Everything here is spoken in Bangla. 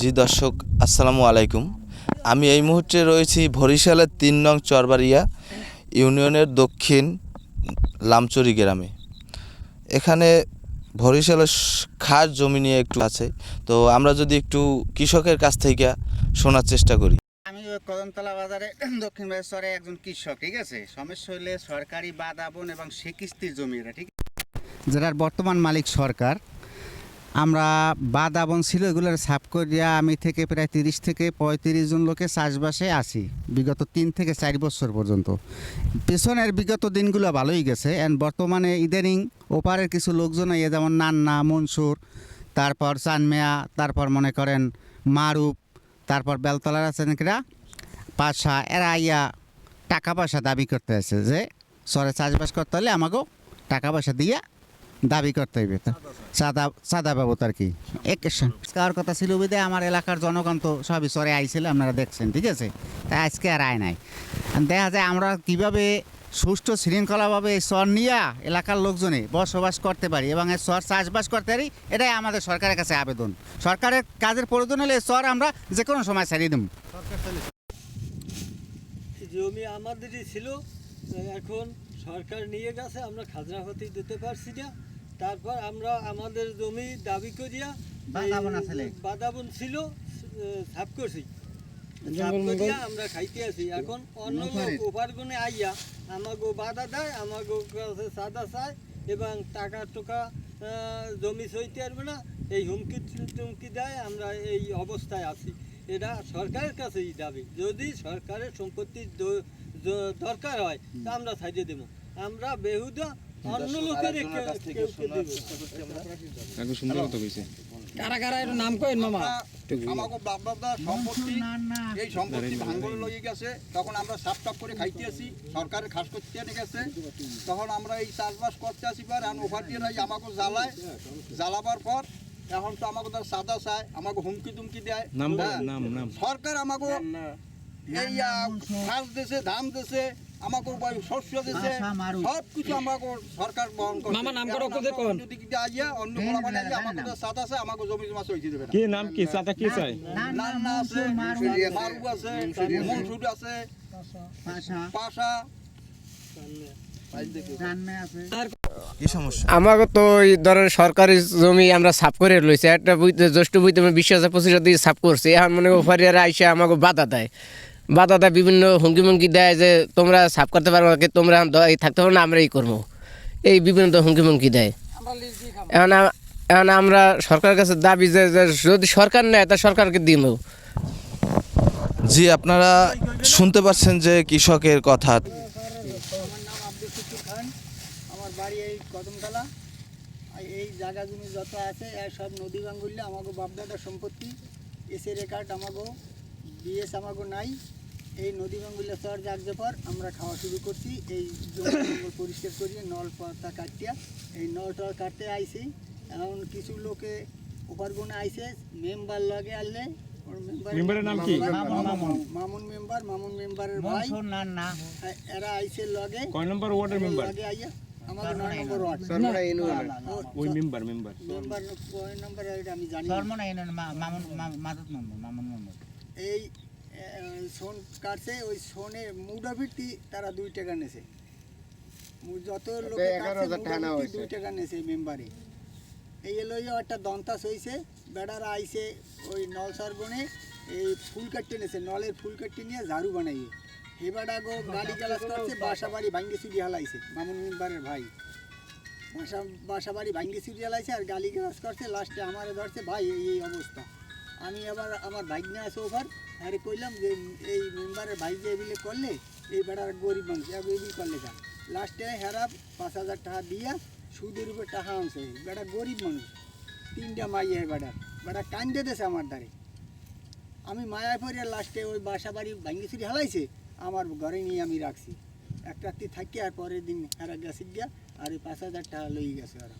জি দর্শক, আসসালামু আলাইকুম। আমি এই মুহূর্তে রয়েছি বরিশালের তিন নং চরবাড়িয়া ইউনিয়নের দক্ষিণ লামচুরি গ্রামে। এখানে বরিশালের খাস জমি নিয়ে একটু আছে। তো আমরা যদি একটু কৃষকের কাছ থেকে শোনার চেষ্টা করি। আমি কদমতলা বাজারে দক্ষিণ বাগেশ্বরে একজন কৃষক, ঠিক আছে? সমস্যা হইলে সরকারি বাদাবন এবং সে কিস্তির জমি এটা, ঠিক যেটার বর্তমান মালিক সরকার আমরা বাদাবন ছিল, এগুলোর সাফ করিয়া আমি থেকে প্রায় তিরিশ থেকে পঁয়ত্রিশ জন লোকে চাষবাসে আসি বিগত তিন থেকে চার বছর পর্যন্ত। পেছনের বিগত দিনগুলো ভালোই গেছে অ্যান্ড বর্তমানে ইদানিং ওপারের কিছু লোকজন ইয়ে যেমন নান্না, মনসুর, তারপর চানমেয়া, তারপর মনে করেন মারুপ, তারপর বেলতলার আছেন কিরা, পাশা, এরা আইয়া টাকা পয়সা দাবি করতে আছে যে, সরে চাষবাস করতে হলে আমাকেও টাকা পয়সা দিয়ে দাবি করতে হইবে তা? সাদা সাদা বাবদ আর কি? এক কার কথা ছিল বিদে আমার এলাকার জনগণ তো সবই সরে আইছিল আপনারা দেখছেন ঠিক আছে? তাই আজকে আর আয় নাই। দেখা যায় আমরা কীভাবে সুষ্ঠু শৃঙ্খলাভাবে এই চর নিয়ে এলাকার লোকজনে বসবাস করতে পারি এবং এই চর চাষবাস করতে পারি এটাই আমাদের সরকারের কাছে আবেদন। সরকারের কাজের প্রয়োজন হলে এই চর আমরা যে কোনো সময় ছাড়িয়ে দেবো জমি আমাদেরই ছিল এখন সরকার নিয়ে গেছে আমরা খাজনা পাতি দিতে পারছি না। তারপর আমরা আমাদের জমি দাবি করিয়া বাদাবন আসলে। বাদাবন ছিল সাফ করছি। সাফ করিয়া আমরা খাইতে আছি এখন অন্য লোক ওভার আইয়া আমাগো বাধা দেয় আমাগো কাছে সাদা চায় এবং টাকা টোকা জমি সইতে পারবে না। এই হুমকি টুমকি দেয় আমরা এই অবস্থায় আছি। এটা সরকারের কাছেই দাবি। যদি সরকারের সম্পত্তির দরকার হয় তা আমরা সাইডে দেবো। আমরা বেহুদা অন্য লোকের কারা কারা একটু নাম কইন মামা? আমাকে বাপদাদা সম্পত্তি এই সম্পত্তি ভাঙ্গলে লয়ে গেছে। তখন আমরা সাপ টাপ করে খাইতে আসি সরকারের খাস করতে এনে গেছে। তখন আমরা এই চাষবাস করতে আসি পর দিয়ে আমাকে জ্বালায়। জ্বালাবার পর এখন তো আমাকে তার সাদা চায় আমাকে হুমকি তুমকি দেয়। হ্যাঁ। সরকার আমাকে এই দেশে ধান দেশে আমাকে শস্য দেশে সব কিছু আমাকে সরকার বহন করে মামা, নাম করো, কোথায় কোন? যদি কি আইয়া অন্য বলা মানে আমাকে তো সাদা আছে আমাকে জমি জমা সইতে দেবে কি নাম কি? চাচা কি চাই? নান্না আছে মারু আছে। মনসুর আছে। পাশা। কি? আমাকে তো এই ধরেন সরকারি জমি আমরা সাফ করে লইছি। একটা বইতে জ্যৈষ্ঠ বইতে আমি বিশ হাজার পঁচিশ হাজার দিয়ে সাফ করছি। এখন মনে আইসা আমাকে বাধা দেয়। বাধা দেয় বিভিন্ন হুমকি মুমকি দেয় যে তোমরা সাফ করতে পারব না তোমরা এই থাকতে পারব না আমরা এই করব। এই বিভিন্ন তো হুমকি মুমকি দেয়। এখন এখন আমরা সরকারের কাছে দাবি যে যদি সরকার নেয় তা সরকারকে দিব জি আপনারা শুনতে পাচ্ছেন যে কৃষকের কথা। আমার বাড়ি এই কদমতলা। এই জায়গা জমি যত আছে এর সব নদী বাঙ্গুল্য আমাকে বাপদাদার সম্পত্তি। এসে রেকার্ড আমাকে বিএস আমাকে নাই। এই নদী বাঙ্গুল্য চর জাগজে পর আমরা খাওয়া শুরু করছি। এই জমি জঙ্গল পরিষ্কার করিয়ে নল পাতা কাটিয়া এই নল টল কাটতে আইছি। এখন কিছু লোকে ওপার গুনে আইছে মেম্বার লগে আনলে মেম্বার- মেম্বারের নাম কি? মামুন মেম্বার মামুন মেম্বারের ভাই। এ- এরা আইছে লগে। কয় নম্বর ওয়ার্ডের মেম্বার? লগে আইয়া আমাদের নয় নম্বর ওয়ার্ড। ও- ওই মেম্বার মেম্বার। মেম্বার কয় নম্বর এটা আমি জানি না। এই সোন কাটছে ওই সোনে মুডাভিটি তারা দুই টাকা নেছে। যত লোকে দুই টাকা নেছে মেম্বারে এই এলো একটা দন্তাস হয়েছে বেড়ারা আইছে ওই নল সরগনে এই ফুল কাটতে নেছে নলের ফুল কাটতে নিয়ে ঝাড়ু বানাইয়ে। এবারটা গো গাড়ি গালাস করছে বাসা বাড়ি ভাঙ্গে চুরি হালাইছে মামুন মেম্বারের ভাই। বাসা বাসা বাড়ি ভাঙ্গে চুরি হালাইছে আর গালি গালাস করছে লাস্টে আমারে ধরছে ভাই এই অবস্থা। আমি আবার আমার বাইক নিয়ে আসে ওভার আরে কইলাম যে এই মেম্বারের যে এবিলে করলে, এই বেড়ার গরিব মানুষ এবিল করলে কা লাস্টে হেরা পাঁচ হাজার টাকা দিয়া সুদের উপর টাকা আনছে, বেটা গরিব মানুষ। তিনটা মাইয়া বেটা বেটা কান্দে দেছে আমার দ্বারে। আমি মায়া পরে লাস্টে ওই বাসা বাড়ি ভাঙ্গি চুরি হালাইছে, আমার ঘরে নিয়ে আমি রাখছি। এক রাত্রি থাকি আর পরের দিন হেরা গেছে গিয়া, আর ওই পাঁচ হাজার টাকা লই গেছে ওরা।